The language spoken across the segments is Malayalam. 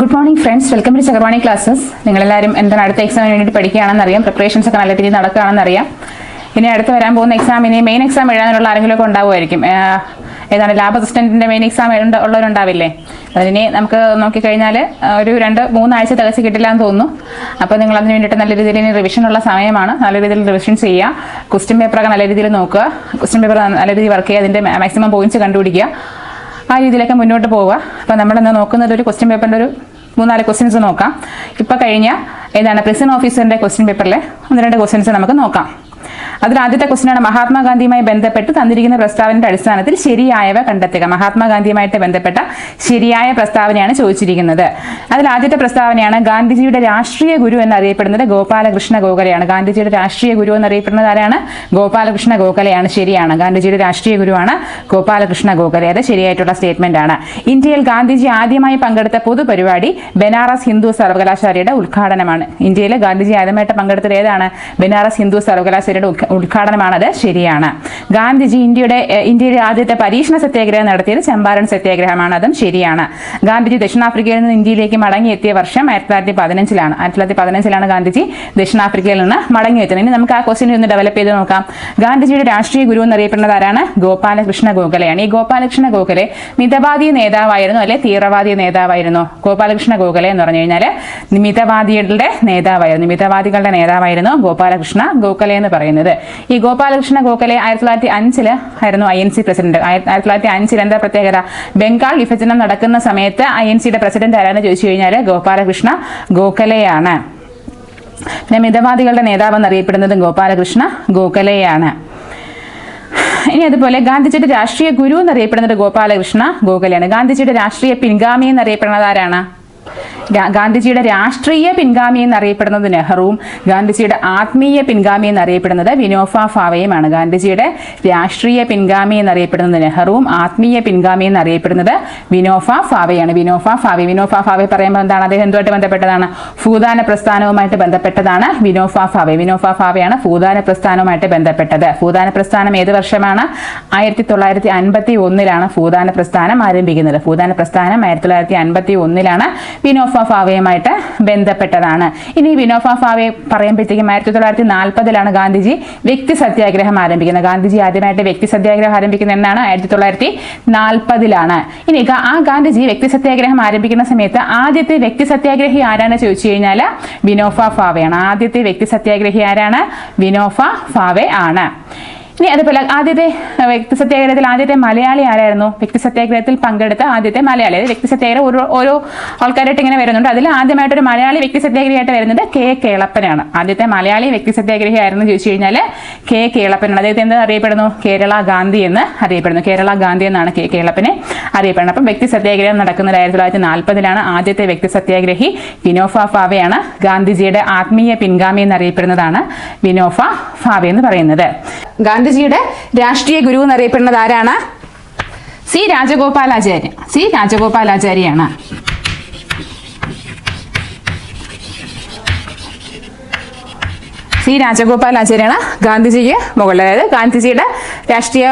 Good morning friends welcome to Chakravani classes നിങ്ങളെല്ലാവരും എന്താണ് അടുത്ത എക്സാമിന് വേണ്ടിയിട്ട് പഠിക്കുകയാണെന്ന് അറിയാം പ്രിപ്പറേഷൻസ് ഒക്കെ നല്ല രീതിയിൽ നടക്കുകയാണെന്ന് അറിയാം ഇനി അടുത്ത് വരാൻ പോകുന്ന എക്സാമിന് മെയിൻ എക്സാം എഴുതാനുള്ള ആരെങ്കിലും ഒക്കെ ഉണ്ടാവുമായിരിക്കും ഏതാണ് ലാബ് അസിസ്റ്റന്റിന്റെ മെയിൻ എക്സാം ഉള്ളവരുണ്ടാവില്ലേ? അതിനെ നമുക്ക് നോക്കിക്കഴിഞ്ഞാൽ ഒരു രണ്ട് മൂന്നാഴ്ച തികച്ച് കിട്ടില്ല എന്ന് തോന്നുന്നു. അപ്പോൾ നിങ്ങൾ അതിന് വേണ്ടിയിട്ട് നല്ല രീതിയിൽ ഇനി റിവിഷൻ ഉള്ള സമയമാണ്. നല്ല രീതിയിൽ റിവിഷൻ ചെയ്യുക. ക്വസ്റ്റ്യൻ പേപ്പറൊക്കെ നല്ല രീതിയിൽ നോക്കുക. ക്വസ്റ്റ്യൻ പേപ്പർ നല്ല രീതിയിൽ വർക്ക് ചെയ്യുക. അതിന്റെ മാക്സിമം പോയിന്റ്സ് കണ്ടുപിടിക്കുക. ആ രീതിയിലൊക്കെ മുന്നോട്ട് പോവുക. അപ്പോൾ നമ്മളിന്ന് നോക്കുന്നത് ഒരു ക്വസ്റ്റ്യൻ പേപ്പറിന്റെ ഒരു മൂന്നാൽ ക്വസ്റ്റ്യൻസ് നോക്കാം. ഇപ്പോൾ കഴിഞ്ഞ ഏതാണ് പ്രസിഡന്റ് ഓഫീസറിന്റെ ക്വസ്റ്റ്യൻ പേപ്പറിലെ ഒന്ന് രണ്ട് ക്വസ്റ്റ്യൻസ് നമുക്ക് നോക്കാം. അതിൽ ആദ്യത്തെ ക്വസ്റ്റ്യനാണ് മഹാത്മാഗാന്ധിയുമായി ബന്ധപ്പെട്ട് തന്നിരിക്കുന്ന പ്രസ്താവനയുടെ അടിസ്ഥാനത്തിൽ ശരിയായവ കണ്ടെത്തുക. മഹാത്മാഗാന്ധിയുമായിട്ട് ബന്ധപ്പെട്ട ശരിയായ പ്രസ്താവനയാണ് ചോദിച്ചിരിക്കുന്നത്. അതിൽ ആദ്യത്തെ പ്രസ്താവനയാണ് ഗാന്ധിജിയുടെ രാഷ്ട്രീയ ഗുരു എന്നറിയപ്പെടുന്നത് ഗോപാലകൃഷ്ണ ഗോഖലെയാണ്. ഗാന്ധിജിയുടെ രാഷ്ട്രീയ ഗുരു എന്നറിയപ്പെടുന്നത് ആരാണ്? ഗോപാലകൃഷ്ണ ഗോഖലയാണ്. ശരിയാണ്. ഗാന്ധിജിയുടെ രാഷ്ട്രീയ ഗുരുവാണ് ഗോപാലകൃഷ്ണ ഗോഖലെ. അത് ശരിയായിട്ടുള്ള സ്റ്റേറ്റ്മെന്റ് ആണ്. ഇന്ത്യയിൽ ഗാന്ധിജി ആദ്യമായി പങ്കെടുത്ത പൊതുപരിപാടി ബനാറസ് ഹിന്ദു സർവകലാശാലയുടെ ഉദ്ഘാടനമാണ്. ഇന്ത്യയിൽ ഗാന്ധിജി ആദ്യമായിട്ട് പങ്കെടുത്തത് ഏതാണ്? ബനാറസ് ഹിന്ദു സർവകലാശാലയുടെ ഉദ്ഘാടനമാണത്. ശരിയാണ്. ഗാന്ധിജി ഇന്ത്യയുടെ ഇന്ത്യയിലെ ആദ്യത്തെ പരീക്ഷണ സത്യാഗ്രഹം നടത്തിയത് ചമ്പാരൻ സത്യാഗ്രഹമാണ് അതും ശരിയാണ്. ഗാന്ധിജി ദക്ഷിണാഫ്രിക്കയിൽ നിന്ന് ഇന്ത്യയിലേക്ക് മടങ്ങിയെത്തിയ വർഷം ആയിരത്തി തൊള്ളായിരത്തി പതിനഞ്ചിലാണ്. ആയിരത്തി തൊള്ളായിരത്തി പതിനഞ്ചിലാണ് ഗാന്ധിജി ദക്ഷിണാഫ്രിക്കയിൽ നിന്ന് മടങ്ങിയെത്തുന്നത്. ഇനി നമുക്ക് ആ ക്വസ്റ്റ്യൻ ഒന്ന് ഡെവലപ്പ് ചെയ്ത് നോക്കാം. ഗാന്ധിജിയുടെ രാഷ്ട്രീയ ഗുരു എന്നറിയപ്പെടുന്നത് ആരാണ്? ഗോപാലകൃഷ്ണ ഗോഖലെയാണ്. ഈ ഗോപാലകൃഷ്ണ ഗോഖലെ മിതവാദി നേതാവായിരുന്നു അല്ലെ? തീവ്രവാദി നേതാവായിരുന്നു. ഗോപാലകൃഷ്ണ ഗോഖലെ എന്ന് പറഞ്ഞു കഴിഞ്ഞാൽ മിതവാദികളുടെ നേതാവായിരുന്നു. മിതവാദികളുടെ നേതാവായിരുന്നു ഗോപാലകൃഷ്ണ ഗോഖലെ എന്ന് പറയുന്നത്. ഈ ഗോപാലകൃഷ്ണ ഗോഖലെ ആയിരത്തി തൊള്ളായിരത്തി അഞ്ചിൽ ആയിരുന്നു ഐ എൻ സി പ്രസിഡന്റ്. ആയിരത്തി തൊള്ളായിരത്തി അഞ്ചിൽ എന്താ പ്രത്യേകത? ബംഗാൾ വിഭജനം നടക്കുന്ന സമയത്ത് ഐ എൻ സിയുടെ പ്രസിഡന്റ് ആരാന്ന് ചോദിച്ചു കഴിഞ്ഞാൽ ഗോപാലകൃഷ്ണ ഗോഖലെയാണ്. പിന്നെ മിതവാദികളുടെ നേതാവ് എന്നറിയപ്പെടുന്നത് ഗോപാലകൃഷ്ണ ഗോഖലെയാണ്. ഇനി അതുപോലെ ഗാന്ധിജിയുടെ രാഷ്ട്രീയ ഗുരു എന്നറിയപ്പെടുന്നത് ഗോപാലകൃഷ്ണ ഗോഖലെയാണ്. ഗാന്ധിജിയുടെ രാഷ്ട്രീയ പിൻഗാമി എന്നറിയപ്പെടുന്നത് ആരാണ്? ഗാന്ധിജിയുടെ രാഷ്ട്രീയ പിൻഗാമി എന്നറിയപ്പെടുന്നത് നെഹ്റുവും ഗാന്ധിജിയുടെ ആത്മീയ പിൻഗാമി എന്നറിയപ്പെടുന്നത് വിനോഫ ഫാവയുമാണ്. ഗാന്ധിജിയുടെ രാഷ്ട്രീയ പിൻഗാമി എന്നറിയപ്പെടുന്നത് നെഹ്റുവും ആത്മീയ പിൻഗാമി എന്നറിയപ്പെടുന്നത് വിനോഫ ഫാവയാണ്. വിനോഫ ഫാവെ വിനോഫ ഫാവെ പറയുമ്പോൾ എന്താണ്? അദ്ദേഹം എന്തുമായിട്ട് ബന്ധപ്പെട്ടതാണ്? ഭൂദാന പ്രസ്ഥാനവുമായിട്ട് ബന്ധപ്പെട്ടതാണ് വിനോഫ ഫാവെ. വിനോഫ ഫാവയാണ് ഭൂദാന പ്രസ്ഥാനവുമായിട്ട് ബന്ധപ്പെട്ടത്. ഭൂദാന പ്രസ്ഥാനം ഏത് വർഷമാണ്? ആയിരത്തി തൊള്ളായിരത്തി അൻപത്തി ഒന്നിലാണ് ഭൂദാന പ്രസ്ഥാനം ആരംഭിക്കുന്നത്. ഭൂദാന പ്രസ്ഥാനം ആയിരത്തി തൊള്ളായിരത്തി അൻപത്തി ഒന്നിലാണ് വിനോഫ ഫാവയുമായിട്ട് ബന്ധപ്പെട്ടതാണ്. ഇനി വിനോഫ ഫാവയെ പറയുമ്പോഴത്തേക്കും ആയിരത്തി തൊള്ളായിരത്തി നാൽപ്പതിലാണ് ഗാന്ധിജി വ്യക്തി സത്യാഗ്രഹം ആരംഭിക്കുന്നത്. ഗാന്ധിജി ആദ്യമായിട്ട് വ്യക്തി സത്യാഗ്രഹം ആരംഭിക്കുന്നത് എന്നാണ് ആയിരത്തി തൊള്ളായിരത്തി നാൽപ്പതിലാണ് ഇനി ആ ഗാന്ധിജി വ്യക്തി സത്യാഗ്രഹം ആരംഭിക്കുന്ന സമയത്ത് ആദ്യത്തെ വ്യക്തി സത്യാഗ്രഹി ആരാണ് ചോദിച്ചു കഴിഞ്ഞാൽ വിനോഫ ഫാവയാണ്. ആദ്യത്തെ വ്യക്തി സത്യാഗ്രഹി ആരാണ്? വിനോഫ ഫാവെ ആണ് ഇനി അതുപോലെ ആദ്യത്തെ വ്യക്തി സത്യാഗ്രഹത്തിൽ ആദ്യത്തെ മലയാളി ആരായിരുന്നു? വ്യക്തി സത്യാഗ്രഹത്തിൽ പങ്കെടുത്ത ആദ്യത്തെ മലയാളി. അതായത് വ്യക്തി സത്യാഗ്രഹം ഓരോ ഓരോ ആൾക്കാരായിട്ട് ഇങ്ങനെ വരുന്നുണ്ട്. അതിൽ ആദ്യമായിട്ടൊരു മലയാളി വ്യക്തി സത്യാഗ്രഹിയായിട്ട് വരുന്നത് കെ കേളപ്പനാണ്. ആദ്യത്തെ മലയാളി വ്യക്തി സത്യാഗ്രഹി ആയിരുന്നു ചോദിച്ചു കഴിഞ്ഞാൽ കെ കേളപ്പനാണ്. അദ്ദേഹത്തെ എന്താ അറിയപ്പെടുന്നു? കേരള ഗാന്ധി എന്ന് അറിയപ്പെടുന്നു. കേരള ഗാന്ധി എന്നാണ് കെ കേളപ്പനെ അറിയപ്പെടുന്നത്. അപ്പം വ്യക്തി സത്യാഗ്രഹം നടക്കുന്നത് ആയിരത്തി തൊള്ളായിരത്തി നാൽപ്പതിലാണ്. ആദ്യത്തെ വ്യക്തി സത്യാഗ്രഹി വിനോഫ ഫാവയാണ്. ഗാന്ധിജിയുടെ ആത്മീയ പിൻഗാമി എന്നറിയപ്പെടുന്നതാണ് വിനോഫ ഫാവെ എന്ന് പറയുന്നത്. ഗാന്ധിജിയുടെ രാഷ്ട്രീയ ഗുരു എന്നറിയപ്പെടുന്നത് ആരാണ്? സി രാജഗോപാലാചാര്യ. സി രാജഗോപാലാചാര്യാണ്. സി രാജഗോപാലാചാര്യാണ് ഗാന്ധിജിക്ക് മുകളിൽ. അതായത് ഗാന്ധിജിയുടെ രാഷ്ട്രീയ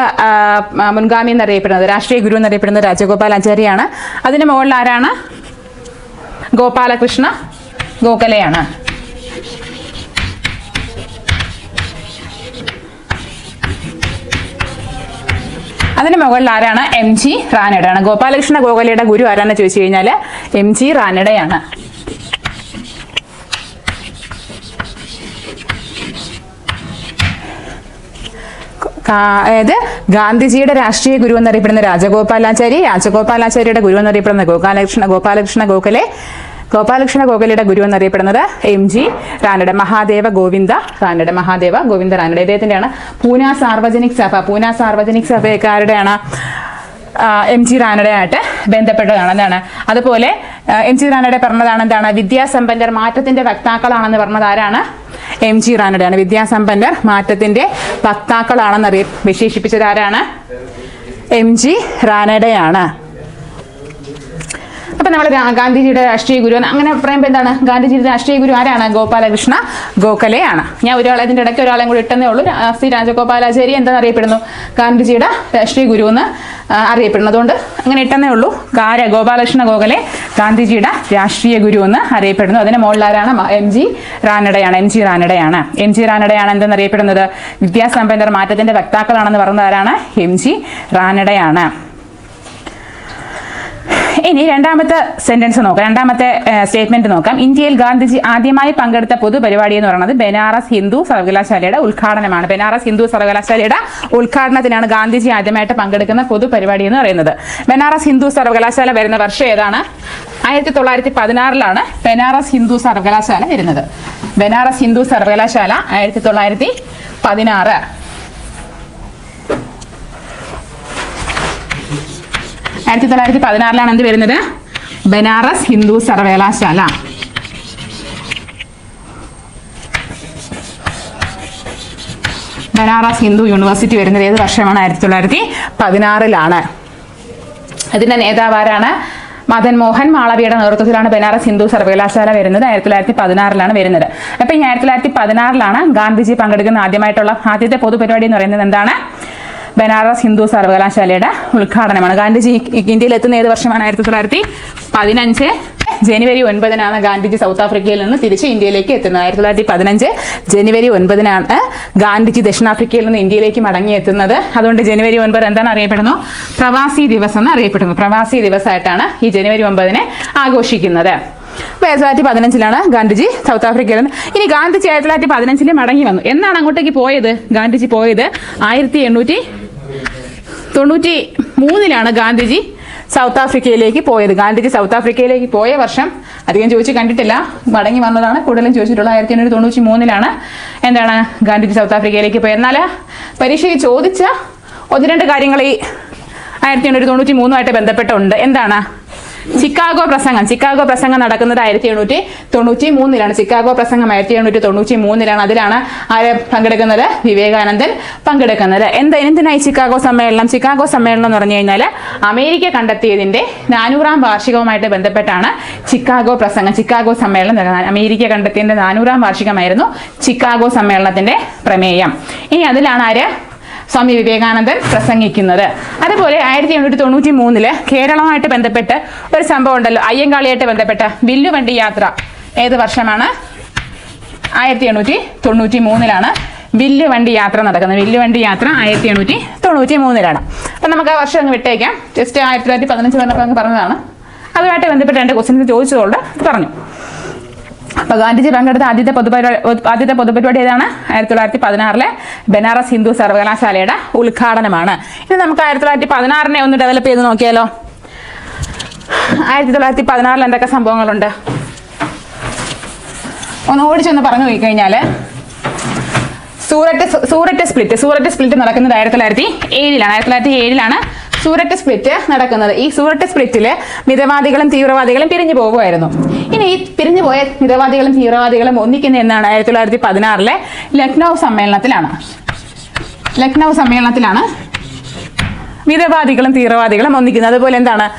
മുൻഗാമി എന്നറിയപ്പെടുന്നത് രാഷ്ട്രീയ ഗുരു എന്നറിയപ്പെടുന്നത് രാജഗോപാലാചാര്യാണ്. അതിന് മുകളിൽ ആരാണ്? ഗോപാലകൃഷ്ണ ഗോഖലെയാണ്. അതിന് മുകളിൽ ആരാണ്? എം ജി റാനഡയാണ് ഗോപാലകൃഷ്ണ ഗോകലയുടെ ഗുരു ആരാന്ന് ചോദിച്ചു കഴിഞ്ഞാൽ എം ജി റാനഡയാണ് അതായത് ഗാന്ധിജിയുടെ രാഷ്ട്രീയ ഗുരു എന്നറിയപ്പെടുന്ന രാജഗോപാലാചാരി രാജഗോപാലാചാര്യയുടെ ഗുരു എന്നറിയപ്പെടുന്ന ഗോപാലകൃഷ്ണ ഗോപാലകൃഷ്ണ ഗോഖലെ ഗോപാലകൃഷ്ണ ഗോഖലിയുടെ ഗുരു എന്നറിയപ്പെടുന്നത് എം ജി റാനഡ മഹാദേവ ഗോവിന്ദ റാനഡ മഹാദേവ ഗോവിന്ദ റാനഡ ഇദ്ദേഹത്തിന്റെയാണ് പൂന സാർവജനിക് സഭ. പൂന സാർവജനിക് സഭക്കാരുടെയാണ് എം ജി റാനഡയായിട്ട് ബന്ധപ്പെട്ടതാണ് എന്താണ് അതുപോലെ എം ജി റാനഡ പറഞ്ഞതാണ് എന്താണ്? വിദ്യാസമ്പന്നർ മാറ്റത്തിന്റെ വക്താക്കളാണെന്ന് പറഞ്ഞത് ആരാണ്? എം ജി റാനയുടെയാണ് വിദ്യാസമ്പന്നർ മാറ്റത്തിന്റെ വക്താക്കളാണെന്ന് അറിയ വിശേഷിപ്പിച്ചത് ആരാണ്? എം ജി റാനഡയാണ് അപ്പൊ നമ്മൾ ഗാന്ധിജിയുടെ രാഷ്ട്രീയ ഗുരു അങ്ങനെ പറയുമ്പോൾ എന്താണ്? ഗാന്ധിജിയുടെ രാഷ്ട്രീയ ഗുരു ആരാണ്? ഗോപാലകൃഷ്ണ ഗോഖലെയാണ്. ഞാൻ ഒരാളെ ഇതിന്റെ ഇടയ്ക്ക് ഒരാളെ കൂടി ഇട്ടെന്നേ ഉള്ളൂ. സി രാജഗോപാലാചാരി എന്താണെന്ന് അറിയപ്പെടുന്നു? ഗാന്ധിജിയുടെ രാഷ്ട്രീയ ഗുരു എന്ന് അറിയപ്പെടുന്നു അതുകൊണ്ട് അങ്ങനെ ഇട്ടെന്നേ ഉള്ളൂ. കാര ഗോപാലകൃഷ്ണ ഗോഖലെ ഗാന്ധിജിയുടെ രാഷ്ട്രീയ ഗുരു എന്ന് അറിയപ്പെടുന്നു. അതിന് മുകളിലാരാണ്? എം ജി റാനഡയാണ് എം ജി റാനഡയാണ് എം ജി റാനഡയാണ് എന്തെന്നറിയപ്പെടുന്നത് വിദ്യാസമ്പന്നർ മാറ്റത്തിന്റെ വക്താക്കളാണെന്ന് പറയുന്നത് ആരാണ് എം ജി റാനഡയാണ് ഇനി രണ്ടാമത്തെ സെന്റൻസ് നോക്കാം. രണ്ടാമത്തെ സ്റ്റേറ്റ്മെന്റ് നോക്കാം. ഇന്ത്യയിൽ ഗാന്ധിജി ആദ്യമായി പങ്കെടുത്ത പൊതുപരിപാടി എന്ന് പറയുന്നത് ബനാറസ് ഹിന്ദു സർവകലാശാലയുടെ ഉദ്ഘാടനമാണ്. ബനാറസ് ഹിന്ദു സർവകലാശാലയുടെ ഉദ്ഘാടനത്തിനാണ് ഗാന്ധിജി ആദ്യമായിട്ട് പങ്കെടുക്കുന്ന പൊതുപരിപാടി എന്ന് പറയുന്നത്. ബനാറസ് ഹിന്ദു സർവകലാശാല വരുന്ന വർഷം ഏതാണ്? ആയിരത്തി തൊള്ളായിരത്തി പതിനാറിലാണ് ബനാറസ് ഹിന്ദു സർവകലാശാല വരുന്നത്. ബനാറസ് ഹിന്ദു സർവകലാശാല ആയിരത്തി തൊള്ളായിരത്തി പതിനാറ് ആയിരത്തി തൊള്ളായിരത്തി പതിനാറിലാണ് എന്ത് വരുന്നത്? ബനാറസ് ഹിന്ദു സർവകലാശാല. ബനാറസ് ഹിന്ദു യൂണിവേഴ്സിറ്റി വരുന്നത് ഏത് വർഷമാണ്? ആയിരത്തി തൊള്ളായിരത്തി പതിനാറിലാണ് അതിന്റെ നേതാവാരാണ് മദൻ മോഹൻ മാളവിയുടെ നേതൃത്വത്തിലാണ് ബനാറസ് ഹിന്ദു സർവകലാശാല വരുന്നത്. ആയിരത്തി തൊള്ളായിരത്തി പതിനാറിലാണ് വരുന്നത്. അപ്പൊ ഈ ആയിരത്തി തൊള്ളായിരത്തി പതിനാറിലാണ് ഗാന്ധിജി പങ്കെടുക്കുന്ന ആദ്യമായിട്ടുള്ള ആദ്യത്തെ പൊതുപരിപാടി എന്ന് പറയുന്നത് എന്താണ്? ബനാറസ് ഹിന്ദു സർവകലാശാലയുടെ ഉദ്ഘാടനമാണ്. ഗാന്ധിജി ഇന്ത്യയിൽ എത്തുന്ന ഏത് വർഷമാണ് ആയിരത്തി തൊള്ളായിരത്തി പതിനഞ്ച്? ജനുവരി ഒൻപതിനാണ് ഗാന്ധിജി സൗത്ത് ആഫ്രിക്കയിൽ നിന്ന് തിരിച്ച് ഇന്ത്യയിലേക്ക് എത്തുന്നത്. ആയിരത്തി തൊള്ളായിരത്തി പതിനഞ്ച് ജനുവരി ഒൻപതിനാണ് ഗാന്ധിജി ദക്ഷിണാഫ്രിക്കയിൽ നിന്ന് ഇന്ത്യയിലേക്ക് മടങ്ങി എത്തുന്നത്. അതുകൊണ്ട് ജനുവരി ഒൻപത് എന്താണ് അറിയപ്പെടുന്നു? പ്രവാസി ദിവസം എന്ന് അറിയപ്പെടുന്നു. പ്രവാസി ദിവസമായിട്ടാണ് ഈ ജനുവരി ഒമ്പതിനെ ആഘോഷിക്കുന്നത്. ആയിരത്തി തൊള്ളായിരത്തി പതിനഞ്ചിലാണ് ഗാന്ധിജി സൗത്ത് ആഫ്രിക്കയിൽ ഇനി ഗാന്ധിജി ആയിരത്തി തൊള്ളായിരത്തി പതിനഞ്ചിൽ മടങ്ങി വന്നു. എന്നാണ് അങ്ങോട്ടേക്ക് പോയത്? ഗാന്ധിജി പോയത് ആയിരത്തി എണ്ണൂറ്റി തൊണ്ണൂറ്റി മൂന്നിലാണ് ഗാന്ധിജി സൗത്ത് ആഫ്രിക്കയിലേക്ക് പോയത്. ഗാന്ധിജി സൗത്ത് ആഫ്രിക്കയിലേക്ക് പോയ വർഷം അധികം ചോദിച്ച് കണ്ടിട്ടില്ല. മടങ്ങി വന്നതാണ്. കൂടുതലും ചോദിച്ചിട്ടുള്ള ആയിരത്തി എണ്ണൂറ്റി തൊണ്ണൂറ്റി മൂന്നിലാണ് എന്താണ് ഗാന്ധിജി സൗത്ത് ആഫ്രിക്കയിലേക്ക് പോയത്. എന്നാൽ പരീക്ഷയ്ക്ക് ചോദിച്ച ഒന്ന് രണ്ട് കാര്യങ്ങൾ ഈ ആയിരത്തി എണ്ണൂറ്റി തൊണ്ണൂറ്റി മൂന്നുമായിട്ട് ബന്ധപ്പെട്ടുണ്ട്. എന്താണ്? ചിക്കാഗോ പ്രസംഗം. ചിക്കാഗോ പ്രസംഗം നടക്കുന്നത് ആയിരത്തി എണ്ണൂറ്റി തൊണ്ണൂറ്റി മൂന്നിലാണ് ചിക്കാഗോ പ്രസംഗം ആയിരത്തി എണ്ണൂറ്റി തൊണ്ണൂറ്റി മൂന്നിലാണ് അതിലാണ് ആര് പങ്കെടുക്കുന്നത്? വിവേകാനന്ദൻ പങ്കെടുക്കുന്നത്. എന്താ എന്തിനായി ചിക്കാഗോ സമ്മേളനം? ചിക്കാഗോ സമ്മേളനം എന്ന് പറഞ്ഞു കഴിഞ്ഞാൽ അമേരിക്ക കണ്ടെത്തിയതിന്റെ നാനൂറാം വാർഷികവുമായിട്ട് ബന്ധപ്പെട്ടാണ് ചിക്കാഗോ പ്രസംഗം. ചിക്കാഗോ സമ്മേളനം അമേരിക്ക കണ്ടെത്തിയതിന്റെ നാനൂറാം വാർഷികമായിരുന്നു ചിക്കാഗോ സമ്മേളനത്തിന്റെ പ്രമേയം. ഇനി അതിലാണ് ആര് സ്വാമി വിവേകാനന്ദൻ പ്രസംഗിക്കുന്നത്. അതുപോലെ ആയിരത്തി എണ്ണൂറ്റി തൊണ്ണൂറ്റി മൂന്നിൽ കേരളവുമായിട്ട് ബന്ധപ്പെട്ട് ഒരു സംഭവം ഉണ്ടല്ലോ അയ്യങ്കാളിയായിട്ട് ബന്ധപ്പെട്ട വില്ലുവണ്ടി യാത്ര. ഏത് വർഷമാണ്? ആയിരത്തി എണ്ണൂറ്റി തൊണ്ണൂറ്റി മൂന്നിലാണ് വില്ലുവണ്ടി യാത്ര നടക്കുന്നത്. വില്ലുവണ്ടി യാത്ര ആയിരത്തി എണ്ണൂറ്റി തൊണ്ണൂറ്റി മൂന്നിലാണ് അപ്പം നമുക്ക് ആ വർഷം അങ്ങ് വിട്ടേക്കാം. ജസ്റ്റ് ആയിരത്തി തൊള്ളായിരത്തി പതിനഞ്ച് പറഞ്ഞപ്പോൾ അങ്ങ് പറഞ്ഞതാണ്. അതുമായിട്ട് ബന്ധപ്പെട്ട് എന്റെ ക്വസ്റ്റ്യൻസ് ചോദിച്ചതുകൊണ്ട് പറഞ്ഞു. അപ്പൊ ഗാന്ധിജി പങ്കെടുത്ത ആദ്യത്തെ പൊതുപരിപാടി ആദ്യത്തെ പൊതുപരിപാടി ഏതാണ്? ആയിരത്തി തൊള്ളായിരത്തി പതിനാറിലെ ബനാറസ് ഹിന്ദു സർവകലാശാലയുടെ ഉദ്ഘാടനമാണ്. ഇനി നമുക്ക് ആയിരത്തി തൊള്ളായിരത്തി പതിനാറിനെ ഒന്ന് ഡെവലപ്പ് ചെയ്ത് നോക്കിയാലോ? ആയിരത്തി തൊള്ളായിരത്തി പതിനാറിൽ എന്തൊക്കെ സംഭവങ്ങളുണ്ട്? ഒന്ന് ഓടിച്ചൊന്ന് പറഞ്ഞു പോയി കഴിഞ്ഞാൽ സൂററ്റ് സൂററ്റ് സ്പ്ലിറ്റ് സൂററ്റ് സ്പ്ലിറ്റ് നടക്കുന്നത് ആയിരത്തി തൊള്ളായിരത്തി ഏഴിലാണ് ആയിരത്തി തൊള്ളായിരത്തി ഏഴിലാണ് സൂററ്റ് സ്പ്ലിറ്റ് നടക്കുന്നത്. ഈ സൂററ്റ് സ്പ്ലിറ്റിൽ മിതവാദികളും തീവ്രവാദികളും പിരിഞ്ഞു പോകുമായിരുന്നു. ഇനി ഈ പിരിഞ്ഞു പോയ മിതവാദികളും തീവ്രവാദികളും ഒന്നിക്കുന്ന എന്നാണ് ആയിരത്തി തൊള്ളായിരത്തി പതിനാറിലെ ലക്നൗ സമ്മേളനത്തിലാണ്. ലക്നൗ സമ്മേളനത്തിലാണ് മിതവാദികളും തീവ്രവാദികളും ഒന്നിക്കുന്നത്. അതുപോലെ എന്താണ്?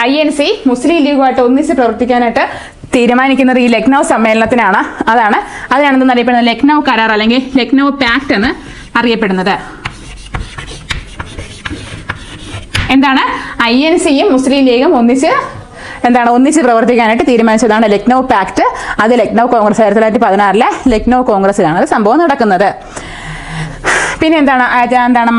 ഐ എൻ സി മുസ്ലിം ലീഗുമായിട്ട് ഒന്നിച്ച് പ്രവർത്തിക്കാനായിട്ട് തീരുമാനിക്കുന്നത് ഈ ലക്നൗ സമ്മേളനത്തിനാണ്. അതാണ്. അതിനാണെന്ന് അറിയപ്പെടുന്നത് ലക്നൗ കരാർ അല്ലെങ്കിൽ ലക്നൗ പാക്ട് എന്ന് അറിയപ്പെടുന്നത്. എന്താണ്? ഐ എൻ സിയും മുസ്ലിം ലീഗും ഒന്നിച്ച് എന്താണ്? ഒന്നിച്ച് പ്രവർത്തിക്കാനായിട്ട് തീരുമാനിച്ചതാണ് ലക്നൗ പാക്ട് അത് ലക്നൗ കോൺഗ്രസ് ആയിരത്തി തൊള്ളായിരത്തി പതിനാറിലെ ലക്നൗ കോൺഗ്രസിലാണ് അത് സംഭവം നടക്കുന്നത്. പിന്നെ എന്താണ്? എന്താണ്?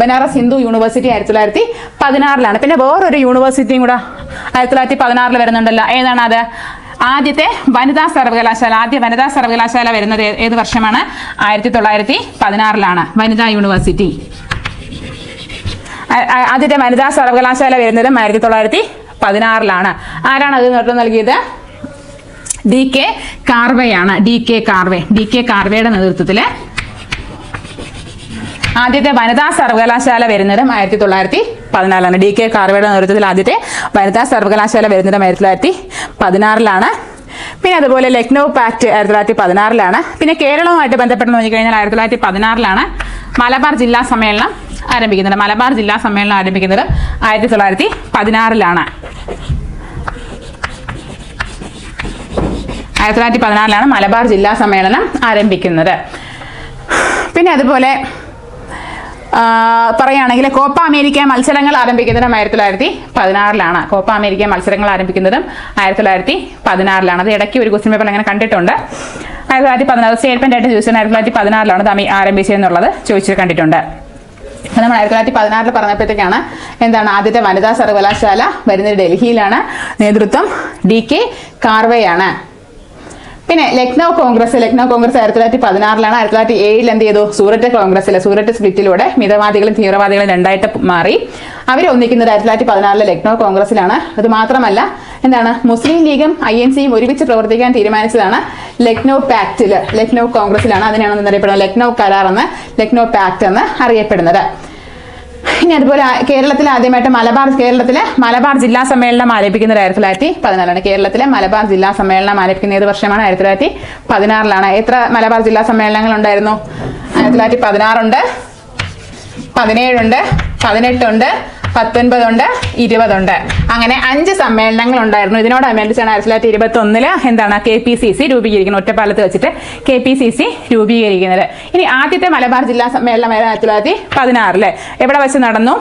ബനാറസ് ഹിന്ദു യൂണിവേഴ്സിറ്റി ആയിരത്തി തൊള്ളായിരത്തി പതിനാറിലാണ് പിന്നെ വേറൊരു യൂണിവേഴ്സിറ്റിയും കൂടെ ആയിരത്തി തൊള്ളായിരത്തി പതിനാറിൽ വരുന്നുണ്ടല്ലോ. ഏതാണ് അത്? ആദ്യത്തെ വനിതാ സർവകലാശാല ആദ്യ വനിതാ സർവകലാശാല വരുന്നത് ഏത് വർഷമാണ്? ആയിരത്തി തൊള്ളായിരത്തി പതിനാറിലാണ് വനിതാ യൂണിവേഴ്സിറ്റി. ആദ്യത്തെ വനിതാ സർവകലാശാല വരുന്നത് ആയിരത്തി തൊള്ളായിരത്തി പതിനാറിലാണ്. ആരാണ് അത് നേതൃത്വം നൽകിയത്? D K കാർവെയാണ്. D K Karve. D K കാർവെയുടെ നേതൃത്വത്തിൽ ആദ്യത്തെ വനിതാ സർവകലാശാല വരുന്നതും ആയിരത്തി തൊള്ളായിരത്തി പതിനാലാണ് ഡി കെ കാർവയുടെ നേതൃത്വത്തിൽ ആദ്യത്തെ വനിതാ സർവകലാശാല വരുന്നതും ആയിരത്തി തൊള്ളായിരത്തി പതിനാറിലാണ്. പിന്നെ അതുപോലെ ലക്നൗ പാക്ട് ആയിരത്തി തൊള്ളായിരത്തി പതിനാറിലാണ്. പിന്നെ കേരളവുമായിട്ട് ബന്ധപ്പെട്ട് നോക്കിക്കഴിഞ്ഞാൽ ആയിരത്തി തൊള്ളായിരത്തി പതിനാറിലാണ് മലബാർ ജില്ലാ സമ്മേളനം ആരംഭിക്കുന്നത്. മലബാർ ജില്ലാ സമ്മേളനം ആരംഭിക്കുന്നത് ആയിരത്തി തൊള്ളായിരത്തി പതിനാറിലാണ്. ആയിരത്തി തൊള്ളായിരത്തി പതിനാറിലാണ് മലബാർ ജില്ലാ സമ്മേളനം ആരംഭിക്കുന്നത്. പിന്നെ അതുപോലെ പറയുകയാണെങ്കിൽ കോപ്പ അമേരിക്ക മത്സരങ്ങൾ ആരംഭിക്കുന്നതും ആയിരത്തി തൊള്ളായിരത്തി പതിനാറിലാണ്. കോപ്പ അമേരിക്ക മത്സരങ്ങൾ ആരംഭിക്കുന്നതും ആയിരത്തി തൊള്ളായിരത്തി പതിനാറിലാണ്. അത് ഇടയ്ക്ക് ഒരു ക്വസ്റ്റ്യൻ പേപ്പർ അങ്ങനെ കണ്ടിട്ടുണ്ട്. ആയിരത്തി തൊള്ളായിരത്തി പതിനാറ് സ്റ്റേറ്റ്മെന്റ് ആയിട്ട് ചോദിച്ചത് ആയിരത്തി തൊള്ളായിരത്തി പതിനാറിലാണ് അത് ആരംഭിച്ചതെന്നുള്ളത് ചോദിച്ചിട്ട് കണ്ടിട്ടുണ്ട്. നമ്മൾ ആയിരത്തി തൊള്ളായിരത്തി പതിനാറിൽ പറഞ്ഞപ്പോഴത്തേക്കാണ് എന്താണ് ആദ്യത്തെ വനിതാ സർവകലാശാല വരുന്നത് ഡൽഹിയിലാണ്. നേതൃത്വം ഡി കെ കാർവെയാണ്. പിന്നെ ലക്നൗ കോൺഗ്രസ് ലക്നൗ കോൺഗ്രസ് ആയിരത്തി തൊള്ളായിരത്തി പതിനാറിലാണ് ആയിരത്തി തൊള്ളായിരത്തി ഏഴിൽ എന്ത് ചെയ്തു? സൂററ്റ് കോൺഗ്രസ്സിലെ സൂററ്റ് സ്പ്ലിറ്റിലൂടെ മിതവാദികളും തീവ്രവാദികളും രണ്ടായിട്ട് മാറി. അവർ ഒന്നിക്കുന്നത് ആയിരത്തി തൊള്ളായിരത്തി പതിനാറിലെ ലക്നൗ കോൺഗ്രസ്സിലാണ്. അത് മാത്രമല്ല എന്താണ്? മുസ്ലിം ലീഗും ഐ എൻ സിയും ഒരുമിച്ച് പ്രവർത്തിക്കാൻ തീരുമാനിച്ചതാണ് ലക്നൗ പാക്റ്റിൽ ലക്നൗ കോൺഗ്രസ്സിലാണ് അതിനാണ് എന്നറിയപ്പെടുന്നത് ലക്നൗ കരാർ എന്ന് ലക്നൗ പാക്ട് എന്ന് അറിയപ്പെടുന്നത്. ഇനി അതുപോലെ കേരളത്തിൽ ആദ്യമായിട്ട് മലബാർ കേരളത്തിലെ മലബാർ ജില്ലാ സമ്മേളനം ആരംഭിക്കുന്നത് ആയിരത്തി തൊള്ളായിരത്തി പതിനാലാണ്. കേരളത്തിലെ മലബാർ ജില്ലാ സമ്മേളനം ആരംഭിക്കുന്ന ഏത് വർഷമാണ്? ആയിരത്തി തൊള്ളായിരത്തി പതിനാറിലാണ്. എത്ര മലബാർ ജില്ലാ സമ്മേളനങ്ങൾ ഉണ്ടായിരുന്നു ആയിരത്തി തൊള്ളായിരത്തി പതിനാറുണ്ട് പതിനേഴുണ്ട് പതിനെട്ടുണ്ട് പത്തൊൻപതുണ്ട് ഇരുപതുണ്ട്. അങ്ങനെ അഞ്ച് സമ്മേളനങ്ങൾ ഉണ്ടായിരുന്നു ഇതിനോടനുബന്ധിച്ചാണ് ആയിരത്തി തൊള്ളായിരത്തി ഇരുപത്തി ഒന്നിൽ എന്താണ് കെ പി സി സി രൂപീകരിക്കുന്നത്? ഒറ്റപ്പാലത്ത് വെച്ചിട്ട് കെ പി സി സി രൂപീകരിക്കുന്നത്. ഇനി ആദ്യത്തെ മലബാർ ജില്ലാ സമ്മേളനം ആയിരത്തി തൊള്ളായിരത്തി പതിനാറിൽ. എവിടെ വെച്ച് നടന്നു?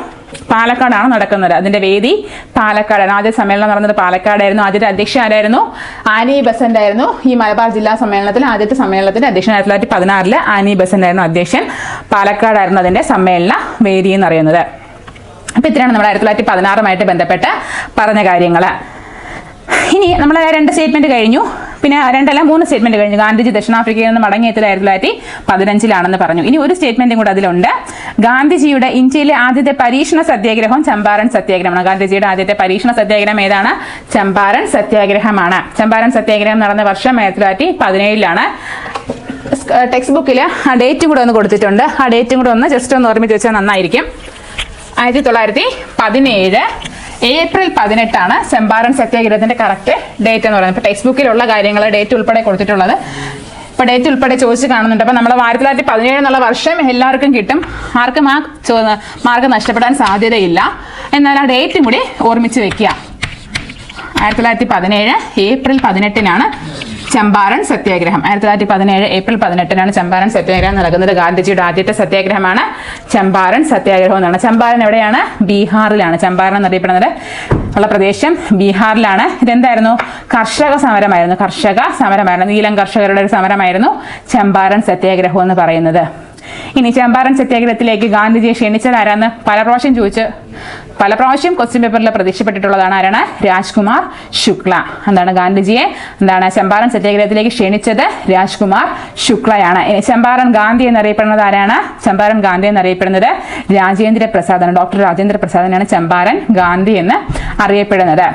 പാലക്കാടാണ് നടക്കുന്നത്. അതിന്റെ വേദി പാലക്കാടാണ്. ആദ്യ സമ്മേളനം നടന്നത് പാലക്കാടായിരുന്നു. ആദ്യത്തെ അധ്യക്ഷ ആരായിരുന്നു? ആനി ബസന്റ് ആയിരുന്നു. ഈ മലബാർ ജില്ലാ സമ്മേളനത്തിൽ ആദ്യത്തെ സമ്മേളനത്തിന്റെ അധ്യക്ഷൻ ആയിരത്തി തൊള്ളായിരത്തി പതിനാറിൽ ആനി ബസന്റ് ആയിരുന്നു അധ്യക്ഷൻ. പാലക്കാടായിരുന്നു അതിന്റെ സമ്മേളന വേദി എന്ന് പറയുന്നത് അപ്പൊ ഇത്രയാണ് നമ്മൾ ആയിരത്തി തൊള്ളായിരത്തി പതിനാറുമായിട്ട് ബന്ധപ്പെട്ട് പറഞ്ഞ കാര്യങ്ങൾ ഇനി നമ്മൾ രണ്ട് സ്റ്റേറ്റ്മെന്റ് കഴിഞ്ഞു. പിന്നെ രണ്ടല്ല മൂന്ന് സ്റ്റേറ്റ്മെന്റ് കഴിഞ്ഞു. ഗാന്ധിജി ദക്ഷിണാഫ്രിക്കയിൽ നിന്ന് മടങ്ങിയെത്തിയത് ആയിരത്തി തൊള്ളായിരത്തി പതിനഞ്ചിലാണെന്ന് പറഞ്ഞു. ഇനി ഒരു സ്റ്റേറ്റ്മെന്റും കൂടെ അതിലുണ്ട്. ഗാന്ധിജിയുടെ ഇന്ത്യയിലെ ആദ്യത്തെ പരീക്ഷണ സത്യാഗ്രഹം ചമ്പാരൻ സത്യാഗ്രഹമാണ്. ഗാന്ധിജിയുടെ ആദ്യത്തെ പരീക്ഷണ സത്യാഗ്രഹം ഏതാണ്? ചമ്പാരൻ സത്യാഗ്രഹമാണ്. ചമ്പാരൻ സത്യാഗ്രഹം നടന്ന വർഷം ആയിരത്തി തൊള്ളായിരത്തി പതിനേഴിലാണ്. ടെക്സ്റ്റ് ബുക്കിൽ ആ ഡേറ്റും കൂടെ ഒന്ന് കൊടുത്തിട്ടുണ്ട്. ആ ഡേറ്റും കൂടെ ഒന്ന് ജസ്റ്റ് ഒന്ന് ഓർമ്മിച്ച് വെച്ചാൽ നന്നായിരിക്കും. ആയിരത്തി തൊള്ളായിരത്തി പതിനേഴ് ഏപ്രിൽ പതിനെട്ടാണ് ചെമ്പാരൻ സത്യാഗ്രഹത്തിന്റെ കറക്റ്റ് ഡേറ്റ് എന്ന് പറയുന്നത്. ഇപ്പൊ ടെക്സ്റ്റ് ബുക്കിലുള്ള കാര്യങ്ങൾ ഡേറ്റ് ഉൾപ്പെടെ കൊടുത്തിട്ടുള്ളത്. ഇപ്പൊ ഡേറ്റ് ഉൾപ്പെടെ ചോദിച്ച് കാണുന്നുണ്ട്. അപ്പൊ നമ്മൾ ആയിരത്തി തൊള്ളായിരത്തി പതിനേഴ് എന്നുള്ള വർഷം എല്ലാവർക്കും കിട്ടും. ആർക്കും ആ മാർക്ക് നഷ്ടപ്പെടാൻ സാധ്യതയില്ല. എന്നാൽ ആ ഡേറ്റും കൂടി ഓർമ്മിച്ച് വെക്കുക. ആയിരത്തി തൊള്ളായിരത്തി പതിനേഴ് ഏപ്രിൽ പതിനെട്ടിനാണ് ചമ്പാരൻ സത്യാഗ്രഹം. ആയിരത്തി തൊള്ളായിരത്തി പതിനേഴ് ഏപ്രിൽ പതിനെട്ടിനാണ് ചമ്പാരൻ സത്യാഗ്രഹം നടക്കുന്നത് ഗാന്ധിജിയുടെ ആദ്യത്തെ സത്യാഗ്രഹമാണ് ചമ്പാരൻ സത്യാഗ്രഹം എന്നാണ്. ചമ്പാരൻ എവിടെയാണ്? ബീഹാറിലാണ്. ചമ്പാരൻ എന്നറിയപ്പെടുന്നത് ഉള്ള പ്രദേശം ബീഹാറിലാണ്. ഇതെന്തായിരുന്നു? കർഷക സമരമായിരുന്നു. കർഷക സമരമായിരുന്നു. നീലം കർഷകരുടെ ഒരു സമരമായിരുന്നു ചമ്പാരൻ സത്യാഗ്രഹം എന്ന് പറയുന്നത്. ഇനി ചമ്പാരൻ സത്യാഗ്രഹത്തിലേക്ക് ഗാന്ധിജിയെ ക്ഷണിച്ചതാരാന്ന് പല പ്രാവശ്യം ചോദിച്ച് പല പ്രാവശ്യം ക്വസ്റ്റ്യൻ പേപ്പറിൽ പ്രതീക്ഷപ്പെട്ടിട്ടുള്ളതാണ് ആരാണ്? രാജ്കുമാർ ശുക്ല. എന്താണ് ഗാന്ധിജിയെ? എന്താണ് ചമ്പാരൻ സത്യാഗ്രഹത്തിലേക്ക് ക്ഷണിച്ചത് രാജ്കുമാർ ശുക്ലയാണ്. ചമ്പാരൻ ഗാന്ധി എന്നറിയപ്പെടുന്നത് ആരാണ്? ചമ്പാരൻ ഗാന്ധി എന്നറിയപ്പെടുന്നത് രാജേന്ദ്ര പ്രസാദാണ് ഡോക്ടർ രാജേന്ദ്ര പ്രസാദിനാണ് ചമ്പാരൻ ഗാന്ധി എന്ന് അറിയപ്പെടുന്നത്.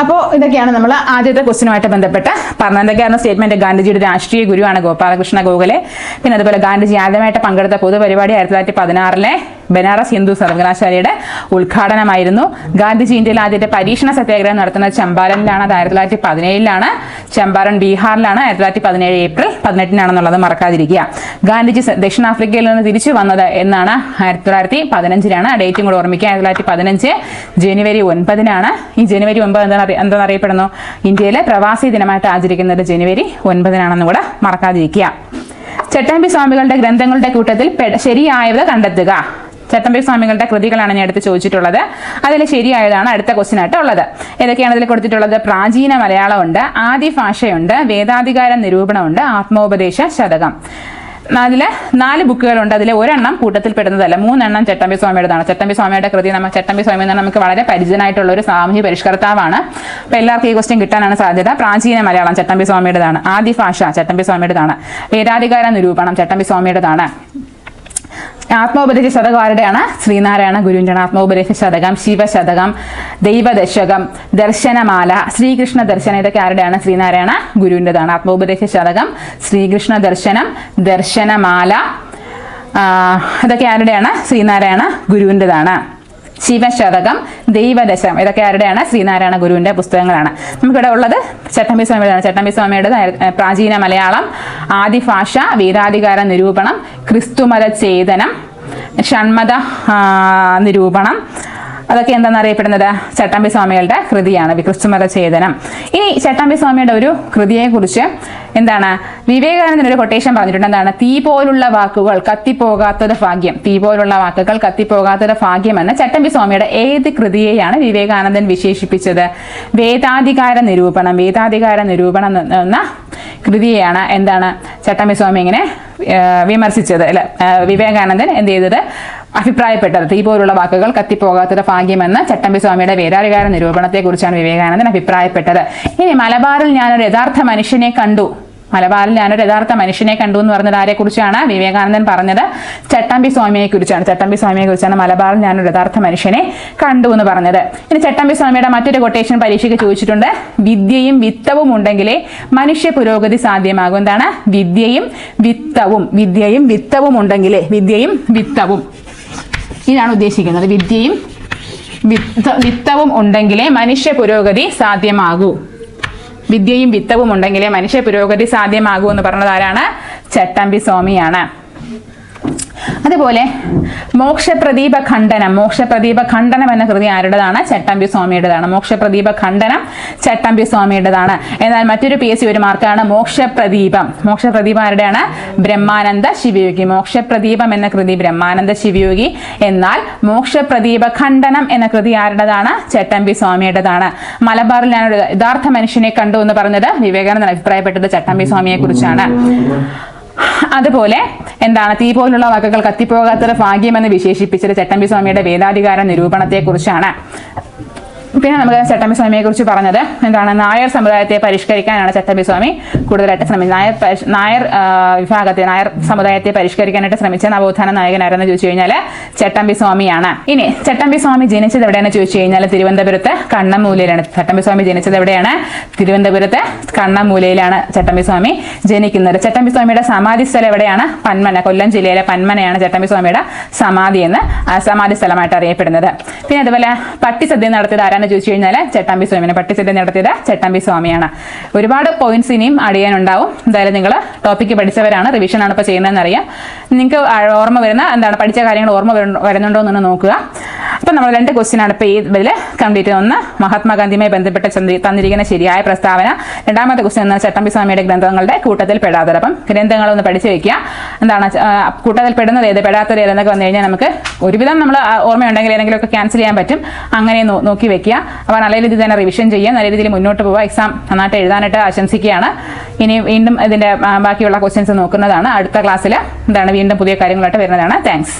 അപ്പോൾ ഇതൊക്കെയാണ് നമ്മൾ ആദ്യത്തെ ക്വസ്റ്റിനുമായിട്ട് ബന്ധപ്പെട്ട് പറഞ്ഞത്. എന്തൊക്കെയാണ് സ്റ്റേറ്റ്മെന്റ് ഗാന്ധിജിയുടെ രാഷ്ട്രീയ ഗുരുവാണ് ഗോപാലകൃഷ്ണ ഗോഖലെ. പിന്നെ അതുപോലെ ഗാന്ധിജി ആദ്യമായിട്ട് പങ്കെടുത്ത പൊതുപരിപാടി ആയിരത്തി തൊള്ളായിരത്തി പതിനാറിലെ ബനാറസ് ഹിന്ദു സർവകലാശാലയുടെ ഉദ്ഘാടനമായിരുന്നു. ഗാന്ധിജി ഇന്ത്യയിൽ ആദ്യത്തെ പരീക്ഷണ സത്യാഗ്രഹം നടത്തുന്നത് ചമ്പാരനിലാണ്. അത് ആയിരത്തി തൊള്ളായിരത്തി പതിനേഴിലാണ്. ചമ്പാരൻ ബീഹാറിലാണ് ആയിരത്തി തൊള്ളായിരത്തി പതിനേഴ് ഏപ്രിൽ പതിനെട്ടിനാണെന്നുള്ളത് മറക്കാതിരിക്കുക. ഗാന്ധിജി ദക്ഷിണാഫ്രിക്കയിൽ നിന്ന് തിരിച്ചു വന്നത് എന്നാണ് ആയിരത്തി തൊള്ളായിരത്തി പതിനഞ്ചിലാണ് ഡേറ്റും കൂടെ ഓർമ്മിക്കുക. ആയിരത്തി തൊള്ളായിരത്തി പതിനഞ്ച് ജനുവരി ഒൻപതിനാണ്. ഈ ജനുവരി ഒൻപത് എന്താണ് അറിയ- അറിയപ്പെടുന്നു? ഇന്ത്യയിലെ പ്രവാസി ദിനമായിട്ട് ആചരിക്കുന്നത് ജനുവരി ഒൻപതിനാണെന്ന് കൂടെ മറക്കാതിരിക്കുക. ചട്ടമ്പി സ്വാമികളുടെ ഗ്രന്ഥങ്ങളുടെ കൂട്ടത്തിൽ ശരിയായത് കണ്ടെത്തുക. ചട്ടമ്പി സ്വാമികളുടെ കൃതികളാണ് ഞാൻ എടുത്ത് ചോദിച്ചിട്ടുള്ളത്. അതിൽ ശരിയായതാണ് അടുത്ത ക്വസ്റ്റ്യൻ ആയിട്ട് ഉള്ളത്. ഏതൊക്കെയാണ് ഇതിൽ കൊടുത്തിട്ടുള്ളത്? പ്രാചീന മലയാളമുണ്ട് ആദി ഭാഷയുണ്ട് വേദാധികാര നിരൂപണമുണ്ട് ആത്മോപദേശ ശതകം. അതിൽ നാല് ബുക്കുകളുണ്ട്. അതിൽ ഒരെണ്ണം കൂട്ടത്തിൽ പെടുന്നതല്ല മൂന്നെണ്ണം ചട്ടമ്പി സ്വാമിയുടേതാണ്. ചട്ടമ്പി സ്വാമിയുടെ കൃതി നമ്മൾ ചട്ടമ്പി സ്വാമി എന്ന് നമുക്ക് വളരെ പരിചിതനായിട്ടുള്ള ഒരു സാമൂഹ്യ പരിഷ്കർത്താവാണ്. അപ്പോൾ എല്ലാവർക്കും ഈ ക്വസ്റ്റ്യൻ കിട്ടാനാണ് സാധ്യത. പ്രാചീന മലയാളം ചട്ടമ്പി സ്വാമിയുടേതാണ് ആദി ഭാഷ ചട്ടമ്പി സ്വാമിയുടേതാണ് വേദാധികാര നിരൂപണം ചട്ടമ്പി സ്വാമിയുടേതാണ്. ആത്മോപദേശ ശതകം ആരുടെയാണ് ശ്രീനാരായണ ഗുരുവിന്റെയാണ് ആത്മോപദേശ ശതകം ശിവശതകം ദൈവദശകം ദർശനമാല ശ്രീകൃഷ്ണ ദർശനം ഇതൊക്കെ ആരുടെയാണ്? ശ്രീനാരായണ ഗുരുവിന്റെതാണ്. ആത്മോപദേശ ശതകം ശ്രീകൃഷ്ണ ദർശനം ദർശനമാല ഇതൊക്കെ ആരുടെയാണ്? ശ്രീനാരായണ ഗുരുവിന്റെതാണ്. ശിവശതകം ദൈവദശം ഇതൊക്കെ ആരുടെയാണ്? ശ്രീനാരായണ ഗുരുവിന്റെ പുസ്തകങ്ങളാണ്. നമുക്കിവിടെ ഉള്ളത് ചട്ടമ്പി സ്വാമിയുടെയാണ് ചട്ടമ്പി സ്വാമിയുടെ പ്രാചീന മലയാളം ആദിഭാഷ വേദാധികാര നിരൂപണം ക്രിസ്തുമത ചേതനം ഷൺമത നിരൂപണം അതൊക്കെ എന്താണെന്ന് അറിയപ്പെടുന്നത്? ചട്ടമ്പി സ്വാമികളുടെ കൃതിയാണ് വിക്രിസ്തുമത ഛേദനം. ഇനി ചട്ടമ്പി സ്വാമിയുടെ ഒരു കൃതിയെക്കുറിച്ച് എന്താണ്? വിവേകാനന്ദൻ ഒരു കൊട്ടേഷൻ പറഞ്ഞിട്ടുണ്ട്. എന്താണ്? തീ പോലുള്ള വാക്കുകൾ കത്തിപ്പോകാത്തൊരു ഭാഗ്യം. തീ പോലുള്ള വാക്കുകൾ കത്തിപ്പോകാത്തൊരു ഭാഗ്യം എന്ന ചട്ടമ്പി സ്വാമിയുടെ ഏത് കൃതിയെയാണ് വിവേകാനന്ദൻ വിശേഷിപ്പിച്ചത്? വേദാധികാര നിരൂപണം. വേദാധികാര നിരൂപണം എന്ന കൃതിയെയാണ് എന്താണ്? ചട്ടമ്പി സ്വാമി ഇങ്ങനെ വിമർശിച്ചത്. അല്ല വിവേകാനന്ദൻ എന്ത് ചെയ്തത്? അഭിപ്രായപ്പെട്ടത്. ഈ പോലുള്ള വാക്കുകൾ കത്തിപ്പോകാത്തത് ഭാഗ്യമെന്ന് ചട്ടമ്പി സ്വാമിയുടെ വേരാധികാര നിരൂപണത്തെ കുറിച്ചാണ് വിവേകാനന്ദൻ അഭിപ്രായപ്പെട്ടത്. ഇനി മലബാറിൽ ഞാനൊരു യഥാർത്ഥ മനുഷ്യനെ കണ്ടു. മലബാറിൽ ഞാനൊരു യഥാർത്ഥ മനുഷ്യനെ കണ്ടു എന്ന് പറഞ്ഞത് ആരെ കുറിച്ചാണ്? വിവേകാനന്ദൻ പറഞ്ഞത്. ചട്ടമ്പി സ്വാമിയെ കുറിച്ചാണ്. ചട്ടമ്പി സ്വാമിയെ കുറിച്ചാണ് മലബാറിൽ ഞാനൊരു യഥാർത്ഥ മനുഷ്യനെ കണ്ടു എന്ന് പറഞ്ഞത്. ഇനി ചട്ടമ്പി സ്വാമിയുടെ മറ്റൊരു കൊട്ടേഷൻ പരീക്ഷയ്ക്ക് ചോദിച്ചിട്ടുണ്ട്. വിദ്യയും വിത്തവും ഉണ്ടെങ്കിലേ മനുഷ്യ പുരോഗതി സാധ്യമാകും. എന്താണ്? വിദ്യയും വിത്തവും. വിദ്യയും വിത്തവും ഉണ്ടെങ്കിലേ വിദ്യയും വിത്തവും. ഇതാണ് ഉദ്ദേശിക്കുന്നത്. വിദ്യയും വിത്തവും ഉണ്ടെങ്കിലേ മനുഷ്യ പുരോഗതി സാധ്യമാകൂ. വിദ്യയും വിത്തവും ഉണ്ടെങ്കിലേ മനുഷ്യ പുരോഗതി സാധ്യമാകൂ എന്ന് പറഞ്ഞത് ആരാണ്? ചട്ടമ്പി സ്വാമിയാണ്. അതുപോലെ മോക്ഷപ്രദീപ ഖണ്ഡനം മോക്ഷപ്രദീപ ഖണ്ഡനം എന്ന കൃതി ആരുടേതാണ്? ചട്ടമ്പി സ്വാമിയുടേതാണ് മോക്ഷപ്രദീപ ഖണ്ഡനം ചട്ടമ്പി സ്വാമിയുടേതാണ് എന്നാൽ മറ്റൊരു പി എസ് സി ഒരു മാർക്കാണ് മോക്ഷപ്രദീപം. മോക്ഷപ്രദീപം ആരുടെയാണ്? ബ്രഹ്മാനന്ദ ശിവയോഗി. മോക്ഷപ്രദീപം എന്ന കൃതി ബ്രഹ്മാനന്ദ ശിവയോഗി. എന്നാൽ മോക്ഷപ്രദീപ ഖണ്ഡനം എന്ന കൃതി ആരുടേതാണ്? ചട്ടമ്പി സ്വാമിയുടേതാണ് മലബാറിൽ ഞാൻ യഥാർത്ഥ മനുഷ്യനെ കണ്ടു എന്ന് പറഞ്ഞത് വിവേകാനന്ദൻ. അഭിപ്രായപ്പെട്ടത് ചട്ടമ്പി സ്വാമിയെ കുറിച്ചാണ് അതുപോലെ എന്താണ് തീ പോലുള്ള വാക്കുകൾ കത്തിപ്പോകാത്തൊരു ഭാഗ്യമെന്ന് വിശേഷിപ്പിച്ചത് ചട്ടമ്പി സ്വാമിയുടെ വേദാധികാര നിരൂപണത്തെ കുറിച്ചാണ് പിന്നെ നമുക്ക് ചട്ടമ്പി സ്വാമിയെ കുറിച്ച് പറഞ്ഞത്. എന്താണ്? നായർ സമുദായത്തെ പരിഷ്കരിക്കാനാണ് ചട്ടമ്പി സ്വാമി കൂടുതലായിട്ട് ശ്രമിച്ചത്. നായർ നായർ വിഭാഗത്തെ നായർ സമുദായത്തെ പരിഷ്കരിക്കാനായിട്ട് ശ്രമിച്ച നവോത്ഥാന നായകനാരെന്ന് ചോദിച്ചു കഴിഞ്ഞാൽ ചട്ടമ്പി സ്വാമിയാണ്. ഇനി ചട്ടമ്പി സ്വാമി ജനിച്ചത് എവിടെയാണ് ചോദിച്ചു കഴിഞ്ഞാൽ തിരുവനന്തപുരത്ത് കണ്ണമൂലയിലാണ് ചട്ടമ്പി സ്വാമി ജനിച്ചത് എവിടെയാണ്? തിരുവനന്തപുരത്ത് കണ്ണമൂലയിലാണ് ചട്ടമ്പി സ്വാമി ജനിക്കുന്നത്. ചട്ടമ്പി സ്വാമിയുടെ സമാധി സ്ഥലം എവിടെയാണ്? പന്മന കൊല്ലം ജില്ലയിലെ പന്മനയാണ് ചട്ടമ്പി സ്വാമിയുടെ സമാധി എന്ന് സമാധി സ്ഥലമായിട്ട് അറിയപ്പെടുന്നത്. പിന്നെ അതുപോലെ പട്ടിസദ്യ നടത്തിയത് ആരാന്ന് ചോദിച്ചു കഴിഞ്ഞാൽ ചേട്ടാമ്പി സ്വാമിയാണ്. പട്ടിസദ്യ നടത്തിയത് ചേട്ടാമ്പി സ്വാമിയാണ്. ഒരുപാട് പോയിന്റ്സ് ഇനിയും അടിയാനുണ്ടാവും എന്തായാലും നിങ്ങൾ ടോപ്പിക്ക് പഠിച്ചവരാണ്. റിവിഷൻ ആണ് ഇപ്പോൾ ചെയ്യുന്നതെന്ന് അറിയാം നിങ്ങൾക്ക് ഓർമ്മ വരുന്ന എന്താണ്? പഠിച്ച കാര്യങ്ങൾ ഓർമ്മ വരുന്നു- വരുന്നുണ്ടോ എന്നൊന്ന് നോക്കുക. അപ്പം നമ്മൾ രണ്ട് ക്വസ്റ്റ്യൻ ആണ് ഇപ്പോൾ ഈ ഇതിൽ കംപ്ലീറ്റ് ഒന്ന് മഹാത്മാഗാന്ധിയുമായി ബന്ധപ്പെട്ട് തന്നിരിക്കുന്ന ശരിയായ പ്രസ്താവന. രണ്ടാമത്തെ ക്വസ്റ്റ്യൻ എന്ന ചട്ടമ്പി സ്വാമിയുടെ ഗ്രന്ഥങ്ങളുടെ കൂട്ടത്തിൽ പെടാത്തത്. അപ്പം ഗ്രന്ഥങ്ങളൊന്ന് പഠിച്ചു വെക്കുക. എന്താണ്? കൂട്ടത്തിൽ പെടുന്നത് ഏത്? പെടാത്തത് ഏതെന്നൊക്കെ വന്നു കഴിഞ്ഞാൽ നമുക്ക് ഒരുവിധം നമ്മൾ ഓർമ്മയുണ്ടെങ്കിൽ ഏതെങ്കിലുമൊക്കെ ക്യാൻസൽ ചെയ്യാൻ പറ്റും. അങ്ങനെ നോക്കി വെക്കുക. അപ്പോൾ നല്ല രീതിയിൽ തന്നെ റിവിഷൻ ചെയ്യുക നല്ല രീതിയിൽ മുന്നോട്ട് പോവുക. എക്സാം നന്നായിട്ട് എഴുതാനായിട്ട് ആശംസിക്കുകയാണ്. ഇനി വീണ്ടും ഇതിന്റെ ബാക്കിയുള്ള ക്വസ്റ്റ്യൻസ് നോക്കുന്നതാണ്. അടുത്ത ക്ലാസ്സിൽ എന്താണ് വീണ്ടും പുതിയ കാര്യങ്ങളായിട്ട് വരുന്നതാണ്. താങ്ക്സ്